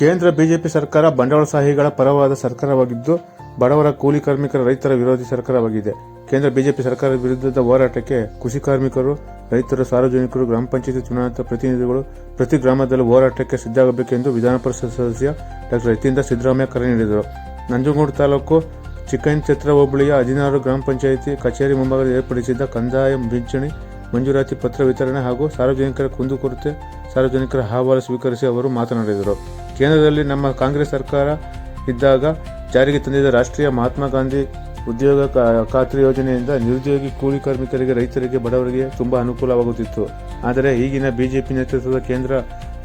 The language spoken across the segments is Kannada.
ಕೇಂದ್ರ ಬಿಜೆಪಿ ಸರ್ಕಾರ ಬಂಡವಾಳಶಾಹಿಗಳ ಪರವಾದ ಸರ್ಕಾರವಾಗಿದ್ದು, ಬಡವರ ಕೂಲಿ ಕಾರ್ಮಿಕರ ರೈತರ ವಿರೋಧಿ ಸರ್ಕಾರವಾಗಿದೆ. ಕೇಂದ್ರ ಬಿಜೆಪಿ ಸರ್ಕಾರದ ವಿರುದ್ಧದ ಹೋರಾಟಕ್ಕೆ ಕೃಷಿ ಕಾರ್ಮಿಕರು, ರೈತರು, ಸಾರ್ವಜನಿಕರು, ಗ್ರಾಮ ಪಂಚಾಯಿತಿ ಚುನಾಯಿತ ಪ್ರತಿನಿಧಿಗಳು ಪ್ರತಿ ಗ್ರಾಮದಲ್ಲೂ ಹೋರಾಟಕ್ಕೆ ಸಿದ್ಧಾಗಬೇಕೆಂದು ವಿಧಾನ ಪರಿಷತ್ ಸದಸ್ಯ ಡಾಕ್ಟರ್ ಯತೀಂದ್ರ ಸಿದ್ದರಾಮಯ್ಯ ಕರೆ ನೀಡಿದರು. ನಂಜನಗೂಡು ತಾಲೂಕು ಚಿಕ್ಕೈನ್ ಹೋಬಳಿಯ ಹದಿನಾರು ಗ್ರಾಮ ಪಂಚಾಯಿತಿ ಕಚೇರಿ ಮುಂಭಾಗದಲ್ಲಿ ಏರ್ಪಡಿಸಿದ್ದ ಕಂದಾಯ ಪಿಂಚಣಿ ಮಂಜೂರಾತಿ ಪತ್ರ ವಿತರಣೆ ಹಾಗೂ ಸಾರ್ವಜನಿಕರ ಕುಂದುಕೊರತೆ ಸಾರ್ವಜನಿಕರ ಅಹವಾಲು ಸ್ವೀಕರಿಸಿ ಅವರು ಮಾತನಾಡಿದರು. ಕೇಂದ್ರದಲ್ಲಿ ನಮ್ಮ ಕಾಂಗ್ರೆಸ್ ಸರ್ಕಾರ ಇದ್ದಾಗ ಜಾರಿಗೆ ತಂದಿದ್ದ ರಾಷ್ಟ್ರೀಯ ಮಹಾತ್ಮ ಗಾಂಧಿ ಉದ್ಯೋಗ ಖಾತ್ರಿ ಯೋಜನೆಯಿಂದ ನಿರುದ್ಯೋಗಿ ಕೂಲಿ ಕಾರ್ಮಿಕರಿಗೆ, ರೈತರಿಗೆ, ಬಡವರಿಗೆ ತುಂಬಾ ಅನುಕೂಲವಾಗುತ್ತಿತ್ತು. ಆದರೆ ಈಗಿನ ಬಿಜೆಪಿ ನೇತೃತ್ವದ ಕೇಂದ್ರ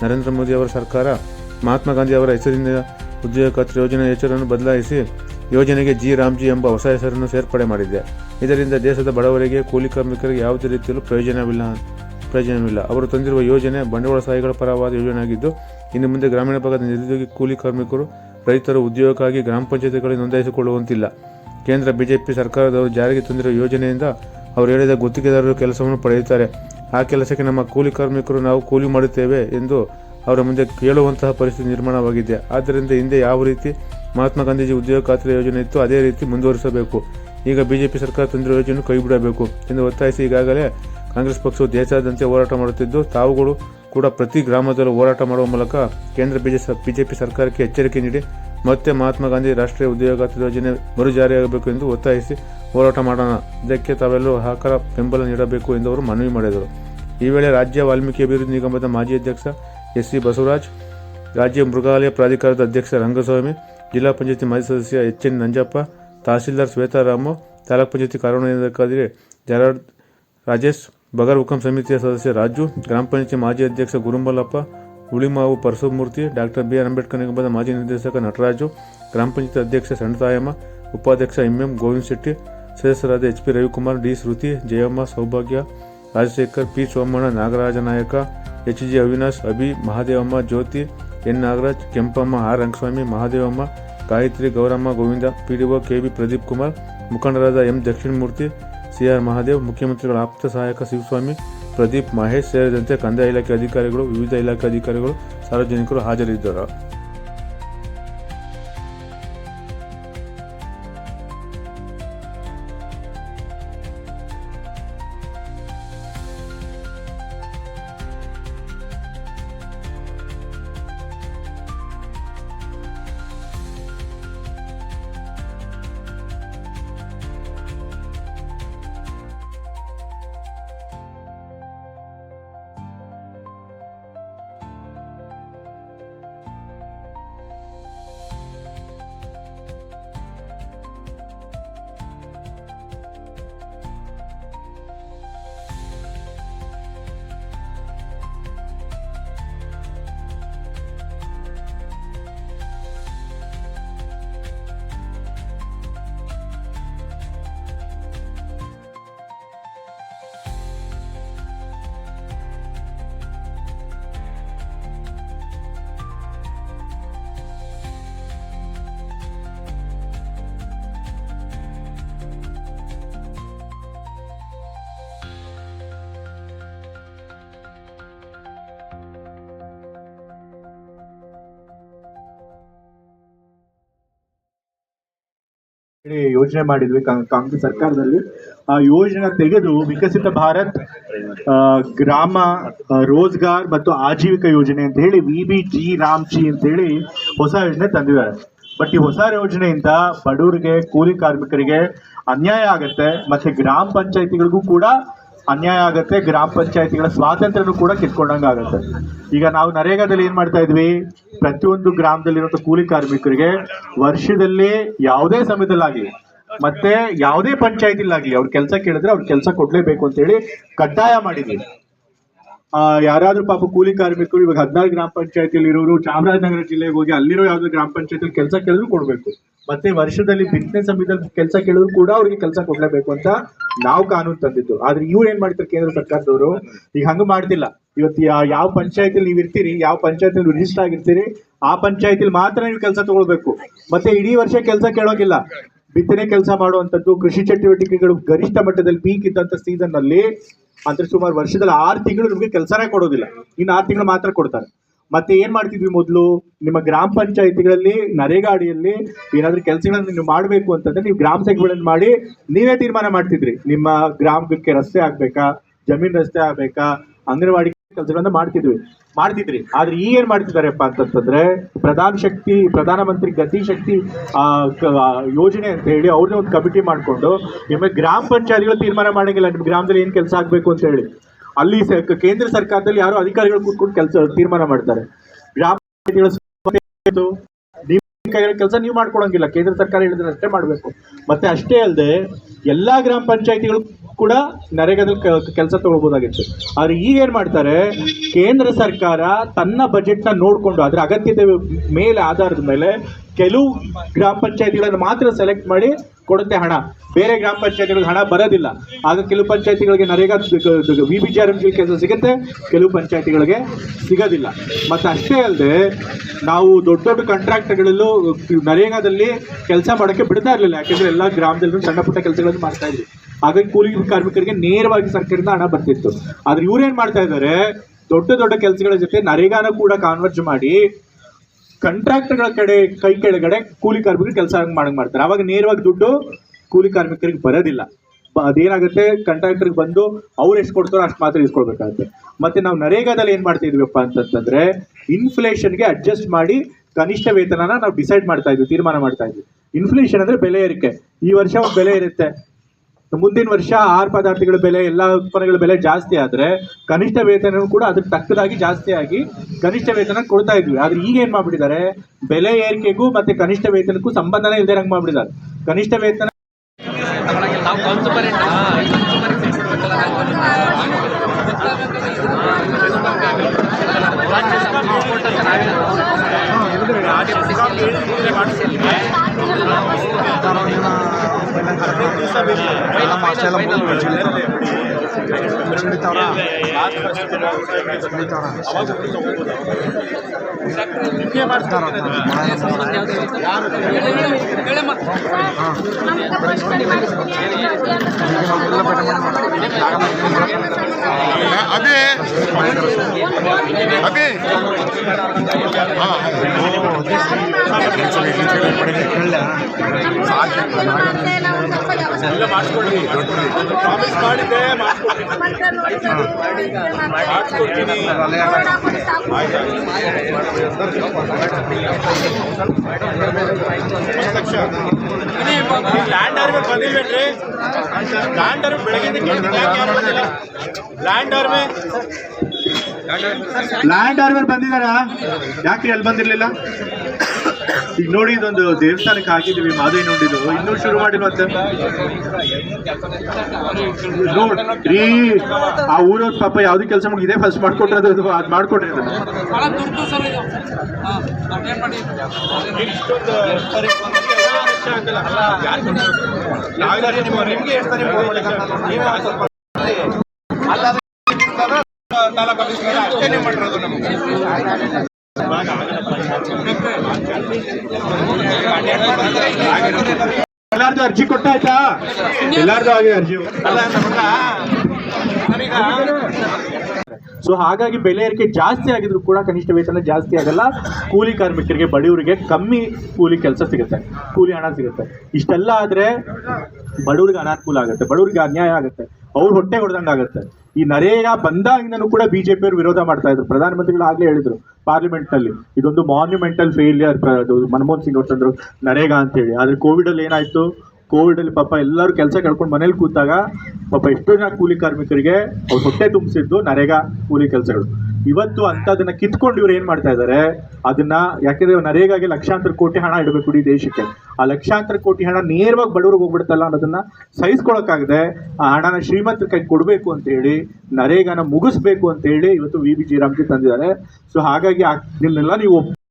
ನರೇಂದ್ರ ಮೋದಿ ಅವರ ಸರ್ಕಾರ ಮಹಾತ್ಮ ಗಾಂಧಿ ಅವರ ಹೆಸರಿನ ಉದ್ಯೋಗ ಖಾತ್ರಿ ಯೋಜನೆ ಹೆಸರನ್ನು ಬದಲಾಯಿಸಿ ಯೋಜನೆಗೆ ಜಿ. ರಾಮ್ಜಿ ಎಂಬ ಹೊಸ ಹೆಸರನ್ನು ಸೇರ್ಪಡೆ ಮಾಡಿದೆ. ಇದರಿಂದ ದೇಶದ ಬಡವರಿಗೆ, ಕೂಲಿ ಕಾರ್ಮಿಕರಿಗೆ ಯಾವುದೇ ರೀತಿಯಲ್ಲೂ ಪ್ರಯೋಜನವಿಲ್ಲ. ಪ್ರಯೋಜನವಿಲ್ಲ. ಅವರು ತಂದಿರುವ ಯೋಜನೆ ಬಂಡವಾಳ ಬಂಡವಾಳಶಾಹಿಗಳ ಪರವಾದ ಯೋಜನೆಯಾಗಿದ್ದು, ಇನ್ನು ಮುಂದೆ ಗ್ರಾಮೀಣ ಭಾಗದ ನಿರುದ್ಯೋಗಿ, ಕೂಲಿ ಕಾರ್ಮಿಕರು, ರೈತರು ಉದ್ಯೋಗಕ್ಕಾಗಿ ಗ್ರಾಮ ಪಂಚಾಯಿತಿಗಳಿಗೆ ನೋಂದಾಯಿಸಿಕೊಳ್ಳುವಂತಿಲ್ಲ. ಕೇಂದ್ರ ಬಿಜೆಪಿ ಸರ್ಕಾರದವರು ಜಾರಿಗೆ ತಂದಿರುವ ಯೋಜನೆಯಿಂದ ಅವರು ಹೇಳಿದ ಗುತ್ತಿಗೆದಾರರು ಕೆಲಸವನ್ನು ಪಡೆಯುತ್ತಾರೆ. ಆ ಕೆಲಸಕ್ಕೆ ನಮ್ಮ ಕೂಲಿ ಕಾರ್ಮಿಕರು ನಾವು ಕೂಲಿ ಮಾಡುತ್ತೇವೆ ಎಂದು ಅವರ ಮುಂದೆ ಕೇಳುವಂತಹ ಪರಿಸ್ಥಿತಿ ನಿರ್ಮಾಣವಾಗಿದೆ. ಆದ್ದರಿಂದ ಹಿಂದೆ ಯಾವ ರೀತಿ ಮಹಾತ್ಮ ಗಾಂಧೀಜಿ ಉದ್ಯೋಗ ಖಾತ್ರಿ ಯೋಜನೆ ಇತ್ತು ಅದೇ ರೀತಿ ಮುಂದುವರಿಸಬೇಕು. ಈಗ ಬಿಜೆಪಿ ಸರ್ಕಾರ ತಂದಿರುವ ಯೋಜನೆ ಕೈಬಿಡಬೇಕು ಎಂದು ಒತ್ತಾಯಿಸಿ ಈಗಾಗಲೇ ಕಾಂಗ್ರೆಸ್ ಪಕ್ಷವು ದೇಶಾದ್ಯಂತ ಹೋರಾಟ ಮಾಡುತ್ತಿದ್ದು, ತಾವುಗಳು ಕೂಡ ಪ್ರತಿ ಗ್ರಾಮದಲ್ಲೂ ಹೋರಾಟ ಮಾಡುವ ಮೂಲಕ ಕೇಂದ್ರ ಬಿಜೆಪಿ ಸರ್ಕಾರಕ್ಕೆ ಎಚ್ಚರಿಕೆ ನೀಡಿ, ಮತ್ತೆ ಮಹಾತ್ಮ ಗಾಂಧಿ ರಾಷ್ಟ್ರೀಯ ಉದ್ಯೋಗ ಯೋಜನೆ ಮರುಜಾರಿಯಾಗಬೇಕು ಎಂದು ಒತ್ತಾಯಿಸಿ ಹೋರಾಟ ಮಾಡೋಣ, ಇದಕ್ಕೆ ತಾವೆಲ್ಲರೂ ಹಾಕರ ಬೆಂಬಲ ನೀಡಬೇಕು ಎಂದು ಅವರು ಮನವಿ ಮಾಡಿದರು. ಈ ವೇಳೆ ರಾಜ್ಯ ವಾಲ್ಮೀಕಿ ಅಭಿವೃದ್ಧಿ ನಿಗಮದ ಮಾಜಿ ಅಧ್ಯಕ್ಷ ಎಸ್ ಸಿ ಬಸವರಾಜ್, ರಾಜ್ಯ ಮೃಗಾಲಯ ಪ್ರಾಧಿಕಾರದ ಅಧ್ಯಕ್ಷ ರಂಗಸ್ವಾಮಿ, ಜಿಲ್ಲಾ ಪಂಚಾಯತಿ ಮಾಜಿ ಸದಸ್ಯ ಎಚ್ ಎನ್ ನಂಜಪ್ಪ, ತಹಸೀಲ್ದಾರ್ ಶ್ವೇತಾರಾಮು ತಾಲೂಕ್ ಪಂಚಾಯತಿ ಕಾರ್ಯನಿರ್ವಾಹಕಾಧಿಕಾರಿ ಜರಾರ್ಡ್ ರಾಜೇಶ್ ಬಗರ್ ಹುಕಂ ಸಮಿತಿಯ ಸದಸ್ಯ ರಾಜು, ಗ್ರಾಮ ಪಂಚಾಯತಿ ಮಾಜಿ ಅಧ್ಯಕ್ಷ Gurumallappa, Hulimavu Parashumurthy, doctor B R Ambedkar ನಿಗಮದ ಮಾಜಿ ನಿರ್ದೇಶಕ ನಟರಾಜು, ಗ್ರಾಮ ಪಂಚಾಯತಿ ಅಧ್ಯಕ್ಷ ಸಣ್ಣತಾಯಮ್ಮ, ಉಪಾಧ್ಯಕ್ಷ ಎಂಎಂ ಗೋವಿಂದ್ ಶೆಟ್ಟಿ, ಸದಸ್ಯರಾದ H P Ravikumar, D Shruthi, Jayamma, Soubhagya, Rajashekar, P Somanna, Nagaraja Nayaka, H G Avinash, Abhi, Mahadevamma, Jyothi, N Nagaraj, Kempamma, R Rangaswamy, Mahadevamma, Gayathri Gowramma Govinda PDO KB Pradeep Kumar, ಮುಖಂಡರಾದ ಎಂ ದಕ್ಷಿಣಮೂರ್ತಿ ಸಿಆರ್ ಮಹಾದೇವ್, ಮುಖ್ಯಮಂತ್ರಿಗಳ ಆಪ್ತ ಸಹಾಯಕ ಶಿವಸ್ವಾಮಿ, ಪ್ರದೀಪ್ ಮಹೇಶ್ ಸೇರಿದಂತೆ ಕಂದಾಯ ಇಲಾಖೆ ಅಧಿಕಾರಿಗಳು, ವಿವಿಧ ಇಲಾಖೆ ಅಧಿಕಾರಿಗಳು, ಸಾರ್ವಜನಿಕರು ಹಾಜರಿದ್ದರು. ಯೋಜನೆ ಮಾಡಿದ್ವಿ ಕಾಂಗ್ರೆಸ್ ಸರ್ಕಾರದಲ್ಲಿ. ಆ ಯೋಜನೆ ತೆಗೆದು ವಿಕಸಿತ ಭಾರತ್ ಗ್ರಾಮ ರೋಜ್ಗಾರ್ ಮತ್ತು ಆಜೀವಿಕ ಯೋಜನೆ ಅಂತ ಹೇಳಿ V B G Ram G ಅಂತ ಹೇಳಿ ಹೊಸ ಯೋಜನೆ ತಂದಿದ್ದಾರೆ. ಬಟ್ ಈ ಹೊಸ ಯೋಜನೆಯಿಂದ ಬಡವರಿಗೆ, ಕೂಲಿ ಕಾರ್ಮಿಕರಿಗೆ ಅನ್ಯಾಯ ಆಗುತ್ತೆ. ಮತ್ತೆ ಗ್ರಾಮ ಪಂಚಾಯತಿಗಳಿಗೂ ಕೂಡ ಅನ್ಯಾಯ ಆಗುತ್ತೆ, ಗ್ರಾಮ ಪಂಚಾಯತಿಗಳ ಸ್ವಾತಂತ್ರ್ಯನೂ ಕೂಡ ಕಿತ್ಕೊಂಡಂಗೆ ಆಗುತ್ತೆ. ಈಗ ನಾವು ನರೇಗಾದಲ್ಲಿ ಏನು ಮಾಡ್ತಾ ಇದ್ವಿ? ಪ್ರತಿಯೊಂದು ಗ್ರಾಮದಲ್ಲಿರುವಂಥ ಕೂಲಿ ಕಾರ್ಮಿಕರಿಗೆ ವರ್ಷದಲ್ಲಿ ಯಾವುದೇ ಸಮಯದಲ್ಲಾಗ್ಲಿ, ಮತ್ತೆ ಯಾವುದೇ ಪಂಚಾಯತಿಲಾಗ್ಲಿ ಅವ್ರ ಕೆಲಸ ಕೇಳಿದ್ರೆ ಅವ್ರ ಕೆಲಸ ಕೊಡ್ಲೇಬೇಕು ಅಂತ ಹೇಳಿ ಕಡ್ಡಾಯ ಮಾಡಿದ್ವಿ. ಯಾರಾದ್ರೂ ಪಾಪ ಕೂಲಿ ಕಾರ್ಮಿಕರು ಇವಾಗ ಹದಿನಾರು ಗ್ರಾಮ ಪಂಚಾಯತಿಯಲ್ಲಿ ಇರೋರು ಚಾಮರಾಜನಗರ ಜಿಲ್ಲೆಗೆ ಹೋಗಿ ಅಲ್ಲಿರೋ ಯಾವ್ದೋ ಗ್ರಾಮ ಪಂಚಾಯತಿಯಲ್ಲಿ ಕೆಲಸ ಕೇಳಿದ್ರು ಕೊಡ್ಬೇಕು. ಮತ್ತೆ ವರ್ಷದಲ್ಲಿ ಬಿತ್ತನೆ ಸಮಯದಲ್ಲಿ ಕೆಲಸ ಕೇಳಿದ್ರು ಕೂಡ ಅವ್ರಿಗೆ ಕೆಲಸ ಕೊಡ್ಲೇಬೇಕು ಅಂತ ನಾವು ಕಾನೂನು ತಂದಿದ್ದು. ಆದ್ರೆ ಇವ್ರು ಏನ್ ಮಾಡ್ತಾರೆ ಕೇಂದ್ರ ಸರ್ಕಾರದವರು? ಈಗ ಹಂಗ ಮಾಡ್ತಿಲ್ಲ. ಇವತ್ತು ಯಾವ ಪಂಚಾಯತಿಲಿ ನೀವು ಇರ್ತೀರಿ, ಯಾವ ಪಂಚಾಯತಿಲಿ ರಿಜಿಸ್ಟರ್ ಆಗಿರ್ತೀರಿ, ಆ ಪಂಚಾಯತಿಲಿ ಮಾತ್ರ ನೀವು ಕೆಲಸ ತಗೊಳ್ಬೇಕು. ಮತ್ತೆ ಇಡೀ ವರ್ಷ ಕೆಲಸ ಕೇಳೋಗಿಲ್ಲ ಬಿತ್ತನೆ ಕೆಲಸ ಮಾಡುವಂಥದ್ದು, ಕೃಷಿ ಚಟುವಟಿಕೆಗಳು ಗರಿಷ್ಠ ಮಟ್ಟದಲ್ಲಿ ಪೀಕ್ ಇದ್ದಂಥ ಸೀಸನ್ನಲ್ಲಿ ಅಂದ್ರೆ ಸುಮಾರು ವರ್ಷದಲ್ಲಿ ಆರು ತಿಂಗಳು ನಿಮಗೆ ಕೆಲಸನೇ ಕೊಡೋದಿಲ್ಲ. ಇನ್ನು ಆರು ತಿಂಗಳು ಮಾತ್ರ ಕೊಡ್ತಾರೆ. ಮತ್ತೆ ಏನ್ ಮಾಡ್ತಿದ್ವಿ ಮೊದಲು? ನಿಮ್ಮ ಗ್ರಾಮ ಪಂಚಾಯತಿಗಳಲ್ಲಿ ನರೇಗಾ ಅಡಿಯಲ್ಲಿ ಏನಾದ್ರೂ ಕೆಲಸಗಳನ್ನು ನೀವು ಮಾಡಬೇಕು ಅಂತಂದ್ರೆ ನೀವು ಗ್ರಾಮ ಸಭೆಗಳನ್ನು ಮಾಡಿ ನೀವೇ ತೀರ್ಮಾನ ಮಾಡ್ತಿದ್ರಿ. ನಿಮ್ಮ ಗ್ರಾಮಕ್ಕೆ ರಸ್ತೆ ಆಗ್ಬೇಕಾ? ಜಮೀನ್ ರಸ್ತೆ ಆಗ್ಬೇಕಾ? ಅಂಗನವಾಡಿ ಕೆಲಸಗಳನ್ನ ಮಾಡ್ತಿದ್ವಿ. ಮಾಡ್ತಿದ್ರಿ. ಆದ್ರೆ ಈಗ ಏನ್ ಮಾಡ್ತಿದಾರೆಪ್ಪ ಅಂತಂತಂದ್ರೆ ಪ್ರಧಾನ ಶಕ್ತಿ ಪ್ರಧಾನಮಂತ್ರಿ ಗತಿ ಶಕ್ತಿ ಯೋಜನೆ ಅಂತ ಹೇಳಿ ಅವ್ರನ್ನೇ ಒಂದು ಕಮಿಟಿ ಮಾಡ್ಕೊಂಡು ನಿಮಗೆ ಗ್ರಾಮ ಪಂಚಾಯತಿಗಳು ತೀರ್ಮಾನ ಮಾಡಂಗಿಲ್ಲ. ನಿಮ್ಮ ಗ್ರಾಮದಲ್ಲಿ ಏನ್ ಕೆಲಸ ಆಗ್ಬೇಕು ಅಂತ ಹೇಳಿ. ಅಲ್ಲಿ ಕೇಂದ್ರ ಸರ್ಕಾರದಲ್ಲಿ ಯಾರು ಅಧಿಕಾರಿಗಳು ಕೂತ್ಕೊಂಡು ಕೆಲಸ, ತೀರ್ಮಾನ ಮಾಡ್ತಾರೆ. ಗ್ರಾಮ ನಿಮ್ಮ ಕೆಲಸ ನೀವು ಮಾಡ್ಕೊಳಂಗಿಲ್ಲ ಕೇಂದ್ರ ಸರ್ಕಾರ ಹೇಳಿದ್ರೆ ಅಷ್ಟೇ ಮಾಡಬೇಕು. ಮತ್ತೆ ಅಷ್ಟೇ ಅಲ್ಲದೆ, ಎಲ್ಲಾ ಗ್ರಾಮ ಪಂಚಾಯತಿಗಳು ಕೂಡ ನರೇಗಾದಲ್ಲಿ ಕೆಲಸ ತಗೊಳ್ಬೋದಾಗಿತ್ತು. ಆದ್ರೆ ಈಗ ಏನ್ ಮಾಡ್ತಾರೆ, ಕೇಂದ್ರ ಸರ್ಕಾರ ತನ್ನ ಬಜೆಟ್ನ ನೋಡ್ಕೊಂಡು ಅದ್ರ ಅಗತ್ಯತೆ ಮೇಲೆ ಆಧಾರದ ಮೇಲೆ ಕೆಲವು ಗ್ರಾಮ ಪಂಚಾಯತಿಗಳನ್ನು ಮಾತ್ರ ಸೆಲೆಕ್ಟ್ ಮಾಡಿ ಕೊಡುತ್ತೆ ಹಣ. ಬೇರೆ ಗ್ರಾಮ ಪಂಚಾಯತಿಗಳಿಗೆ ಹಣ ಬರೋದಿಲ್ಲ. ಆಗ ಕೆಲವು ಪಂಚಾಯತಿಗಳಿಗೆ NREGA V B G R M ಕೆಲಸ ಸಿಗುತ್ತೆ. ಕೆಲವು ಪಂಚಾಯತಿಗಳಿಗೆ ಸಿಗೋದಿಲ್ಲ. ಮತ್ತು ಅಷ್ಟೇ ಅಲ್ಲದೆ ನಾವು ದೊಡ್ಡ ದೊಡ್ಡ ಕಾಂಟ್ರಾಕ್ಟ್ಗಳಲ್ಲೂ ನರೇಗಾದಲ್ಲಿ ಕೆಲಸ ಮಾಡೋಕ್ಕೆ ಬಿಡ್ತಾ ಇರಲಿಲ್ಲ. ಯಾಕೆಂದರೆ ಎಲ್ಲ ಗ್ರಾಮದಲ್ಲೂ ಸಣ್ಣ ಪುಟ್ಟ ಕೆಲಸಗಳನ್ನು ಮಾಡ್ತಾ ಇದ್ವಿ. ಹಾಗಾಗಿ ಕೂಲಿ ಕಾರ್ಮಿಕರಿಗೆ ನೇರವಾಗಿ ಸರ್ಕಾರದಿಂದ ಹಣ ಬರ್ತಿತ್ತು. ಆದರೆ ಇವರೇನು ಮಾಡ್ತಾ ಇದ್ದಾರೆ? ದೊಡ್ಡ ದೊಡ್ಡ ಕೆಲಸಗಳ ಜೊತೆ ನರೇಗಾನ ಕೂಡ ಕಾನ್ವರ್ಜ್ ಮಾಡಿ ಕಾಂಟ್ರಾಕ್ಟ್ಗಳ ಕಡೆ, ಕೈ ಕೆಳಗಡೆ ಕೂಲಿ ಕಾರ್ಮಿಕರು ಕೆಲಸ ಮಾಡಂಗ್ ಮಾಡ್ತಾರೆ. ಅವಾಗ ನೇರವಾಗಿ ದುಡ್ಡು ಕೂಲಿ ಕಾರ್ಮಿಕರಿಗೆ ಬರೋದಿಲ್ಲ. ಅದೇನಾಗುತ್ತೆ? ಕಾಂಟ್ರಾಕ್ಟರ್ಗೆ ಬಂದು ಅವ್ರು ಎಷ್ಟು ಕೊಡ್ತಾರೋ ಅಷ್ಟು ಮಾತ್ರ ಇಸ್ಕೊಳ್ಬೇಕಾಗುತ್ತೆ. ಮತ್ತೆ ನಾವು ನರೇಗಾದಲ್ಲಿ ಏನ್ ಮಾಡ್ತಾ ಇದ್ವಿಪ್ಪ ಅಂತಂತಂದ್ರೆ ಇನ್ಫ್ಲೇಷನ್ಗೆ ಅಡ್ಜಸ್ಟ್ ಮಾಡಿ ಕನಿಷ್ಠ ವೇತನನ ನಾವು ಡಿಸೈಡ್ ಮಾಡ್ತಾ ಇದ್ವಿ, ತೀರ್ಮಾನ ಮಾಡ್ತಾ ಇದ್ವಿ. ಇನ್ಫ್ಲೇಷನ್ ಅಂದ್ರೆ ಬೆಲೆ ಏರಿಕೆ. ಈ ವರ್ಷ ಬೆಲೆ ಇರುತ್ತೆ. ಮುಂದಿನ ವರ್ಷ ಆಹಾರ ಪದಾರ್ಥಗಳ ಬೆಲೆ, ಎಲ್ಲ ಉತ್ಪನ್ನಗಳ ಬೆಲೆ ಜಾಸ್ತಿ ಆದರೆ ಕನಿಷ್ಠ ವೇತನ ಕೂಡ ಅದಕ್ಕೆ ತಕ್ಕದಾಗಿ ಜಾಸ್ತಿ ಆಗಿ ಕನಿಷ್ಠ ವೇತನ ಕೊಡ್ತಾ ಇದ್ವಿ. ಆದರೆ ಈಗ ಏನ್ ಮಾಡ್ಬಿಟ್ಟಿದ್ದಾರೆ? ಬೆಲೆ ಏರಿಕೆಗೂ ಮತ್ತೆ ಕನಿಷ್ಠ ವೇತನಕ್ಕೂ ಸಂಬಂಧನೇ ಇಲ್ಲದೆ ಹಂಗೆ ಮಾಡ್ಬಿಟ್ಟಿದ್ದಾರೆ. ಕನಿಷ್ಠ ವೇತನ ನಾವು ಕನ್ಸೂಮರ್ ಅದೇ ಅದೇ ಲ್ಯಾಂಡ್ ಆರ್ಮಿ ಬಂದಿಲ್ಬೇಡ್ರಿ ಲ್ಯಾಂಡ್ ಆರ್ಮಿ ಬೆಳಗ್ಗೆ ಲ್ಯಾಂಡ್ ಆರ್ಮಿ ಲ್ಯಾಂಡ್ ಆರ್ಮಿ ಬಂದಿದ್ದಾರಾ? ಯಾಕೆ ಅಲ್ಲಿ ಬಂದಿರ್ಲಿಲ್ಲ? ಈಗ ನೋಡಿ ಇದೊಂದು ದೇವಸ್ಥಾನಕ್ಕೆ ಹಾಕಿದೀವಿ ಮಾದೇವಿ ನೋಡಿದ್ದು. ಇನ್ನೂ ಶುರು ಮಾಡಿಲ್ವಂತೆ ನೋಡ್ರಿ ಆ ಊರವ್ರ ಪಾಪ ಯಾವ್ದು ಕೆಲಸ ಮಾಡಿ ಇದೇ ಫಸ್ಟ್ ಮಾಡ್ಕೊಟ್ರೆ ಅದು ಅದು ಮಾಡ್ಕೊಟ್ರಿ ಅದನ್ನ. ಅಲ್ಲ ಸರ್ ಇದು. ಮಾಡಿರೋದು ನಮಗೆ. ಎಲ್ಲಾರ್ದು ಅರ್ಜಿ ಕೊಟ್ಟಾಯ್ತಾ ಎಲ್ಲಾರ್ದು ಆಗಿ ಅರ್ಜಿ. ಸೊ ಹಾಗಾಗಿ ಬೆಲೆ ಏರಿಕೆ ಜಾಸ್ತಿ ಆಗಿದ್ರು ಕೂಡ ಕನಿಷ್ಠ ವೇತನ ಜಾಸ್ತಿ ಆಗಲ್ಲ. ಕೂಲಿ ಕಾರ್ಮಿಕರಿಗೆ, ಬಡವರಿಗೆ ಕಮ್ಮಿ ಕೂಲಿ ಕೆಲಸ ಸಿಗುತ್ತೆ. ಕೂಲಿ ಹಣ ಸಿಗುತ್ತೆ. ಇಷ್ಟೆಲ್ಲ ಆದ್ರೆ ಬಡವರಿಗೆ ಅನಾನುಕೂಲ ಆಗುತ್ತೆ. ಬಡವರಿಗೆ ಅನ್ಯಾಯ ಆಗುತ್ತೆ. ಅವ್ರು ಹೊಟ್ಟೆ ಹೊಡೆದಂಗೆ ಆಗುತ್ತೆ. ಈ ನರೇಗಾ ಬಂದಾಗಿಂದನೂ ಕೂಡ ಬಿಜೆಪಿ ಅವರು ವಿರೋಧ ಮಾಡ್ತಾ ಇದ್ರು. ಪ್ರಧಾನಮಂತ್ರಿಗಳು ಆಗ್ಲೇ ಹೇಳಿದ್ರು ಪಾರ್ಲಿಮೆಂಟ್ನಲ್ಲಿ ಇದೊಂದು ಮಾನ್ಯುಮೆಂಟಲ್ ಫೇಲಿಯರ್ ಮನಮೋಹನ್ ಸಿಂಗ್ ಅವ್ರು ತಂದ್ರು ನರೇಗಾ ಅಂತ ಹೇಳಿ ಆದ್ರೆ ಕೋವಿಡ್ ಅಲ್ಲಿ ಏನಾಯ್ತು? ಕೋವಿಡ್ ಅಲ್ಲಿ ಪಾಪ ಎಲ್ಲರೂ ಕೆಲಸ ಕಳ್ಕೊಂಡು ಮನೇಲಿ ಕೂತಾಗ ಪಾಪ ಎಷ್ಟೋ ಜನ ಕೂಲಿ ಕಾರ್ಮಿಕರಿಗೆ ಅವ್ರು ಹೊಟ್ಟೆ ತುಂಬಿಸಿದ್ದು ನರೇಗಾ ಕೂಲಿ ಕೆಲಸಗಳು. ಇವತ್ತು ಅಂತದನ್ನ ಕಿತ್ಕೊಂಡು ಇವ್ರು ಏನ್ ಮಾಡ್ತಾ ಇದ್ದಾರೆ, ಅದನ್ನ ಯಾಕೆಂದ್ರೆ ನರೇಗಾಗೆ ಲಕ್ಷಾಂತರ ಕೋಟಿ ಹಣ ಇಡಬೇಕು ಇಡೀ ದೇಶಕ್ಕೆ. ಆ ಲಕ್ಷಾಂತರ ಕೋಟಿ ಹಣ ನೇರವಾಗಿ ಬಡವರಿಗೆ ಹೋಗ್ಬಿಡುತ್ತಲ್ಲ ಅನ್ನೋದನ್ನ ಸಹಿಸ್ಕೊಳಕ್ಕಾಗದೆ ಆ ಹಣನ ಶ್ರೀಮಂತರ ಕೈ ಕೊಡಬೇಕು ಅಂತ ಹೇಳಿ, ನರೇಗಾನ ಮುಗಿಸ್ಬೇಕು ಅಂತ ಹೇಳಿ ಇವತ್ತು ವಿ ಬಿ ಜಿ ತಂದಿದ್ದಾರೆ. ಸೊ ಹಾಗಾಗಿ ಆ- ನಿಮ್ನೆಲ್ಲ ನೀವು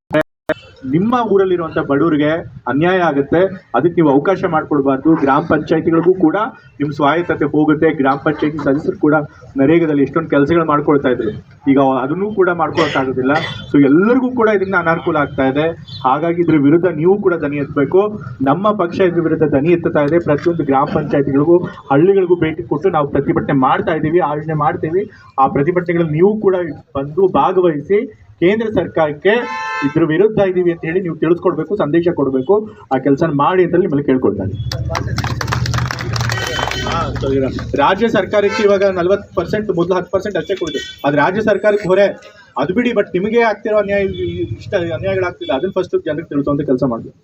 ನಿಮ್ಮ ಊರಲ್ಲಿರುವಂತ ಬಡವರಿಗೆ ಅನ್ಯಾಯ ಆಗುತ್ತೆ. ಅದಕ್ಕೆ ನೀವು ಅವಕಾಶ ಮಾಡ್ಕೊಡ್ಬಾರ್ದು ಗ್ರಾಮ ಪಂಚಾಯತಿಗಳಿಗೂ ಕೂಡ ನಿಮ್ಮ ಸ್ವಾಯತ್ತತೆ ಹೋಗುತ್ತೆ. ಗ್ರಾಮ ಪಂಚಾಯತಿ ಸದಸ್ಯರು ಕೂಡ ನರೇಗದಲ್ಲಿ ಎಷ್ಟೊಂದು ಕೆಲಸಗಳು ಮಾಡ್ಕೊಳ್ತಾ ಇದ್ರು. ಈಗ ಅದನ್ನೂ ಕೂಡ ಮಾಡ್ಕೊಳಕ್ಕಾಗೋದಿಲ್ಲ. ಸೊ ಎಲ್ಲರಿಗೂ ಕೂಡ ಇದರಿಂದ ಅನಾನುಕೂಲ ಆಗ್ತಾ ಇದೆ. ಹಾಗಾಗಿ ಇದ್ರ ವಿರುದ್ಧ ನೀವು ಕೂಡ ದನಿ ಎತ್ತಬೇಕು. ನಮ್ಮ ಪಕ್ಷ ಇದ್ರ ವಿರುದ್ಧ ದನಿ ಎತ್ತುತ್ತಾ ಇದೆ. ಪ್ರತಿಯೊಂದು ಗ್ರಾಮ ಪಂಚಾಯತಿಗಳಿಗೂ, ಹಳ್ಳಿಗಳಿಗೂ ಭೇಟಿ ಕೊಟ್ಟು ನಾವು ಪ್ರತಿಭಟನೆ ಮಾಡ್ತಾ ಇದ್ದೀವಿ, ಆಯೋಜನೆ ಮಾಡ್ತೀವಿ. ಆ ಪ್ರತಿಭಟನೆಗಳಲ್ಲಿ ನೀವು ಕೂಡ ಬಂದು ಭಾಗವಹಿಸಿ ಕೇಂದ್ರ ಸರ್ಕಾರಕ್ಕೆ ಇದ್ರ ವಿರುದ್ಧ ಇದೀವಿ ಅಂತ ಹೇಳಿ ನೀವು ತಿಳಿಸ್ಕೊಡ್ಬೇಕು ಸಂದೇಶ ಕೊಡಬೇಕು ಆ ಕೆಲಸ ಮಾಡಿ ಅಂತ ನಿಮ್ಮಲ್ಲಿ ಕೇಳ್ಕೊಳ್ತಾರೆ. ಈಗ ರಾಜ್ಯ ಸರ್ಕಾರಕ್ಕೆ ಇವಾಗ ನಲ್ವತ್ತು ಪರ್ಸೆಂಟ್ ಮೊದಲು ಹತ್ತು ಪರ್ಸೆಂಟ್ ಅಷ್ಟೇ ಕೊಡಿದೆ ಅದು ರಾಜ್ಯ ಸರ್ಕಾರಕ್ಕೆ ಹೊರೆ. ಅದು ಬಿಡಿ ಬಟ್ ನಿಮಗೆ ಆಗ್ತಿರೋ ಅನ್ಯಾಯ ಇಷ್ಟ ಅನ್ಯಾಯಗಳಾಗ್ತಿಲ್ಲ. ಅದನ್ನ ಫಸ್ಟ್ ಜನರಿಗೆ ತಿಳಿಸುವಂತ ಕೆಲಸ ಮಾಡಬೇಕು.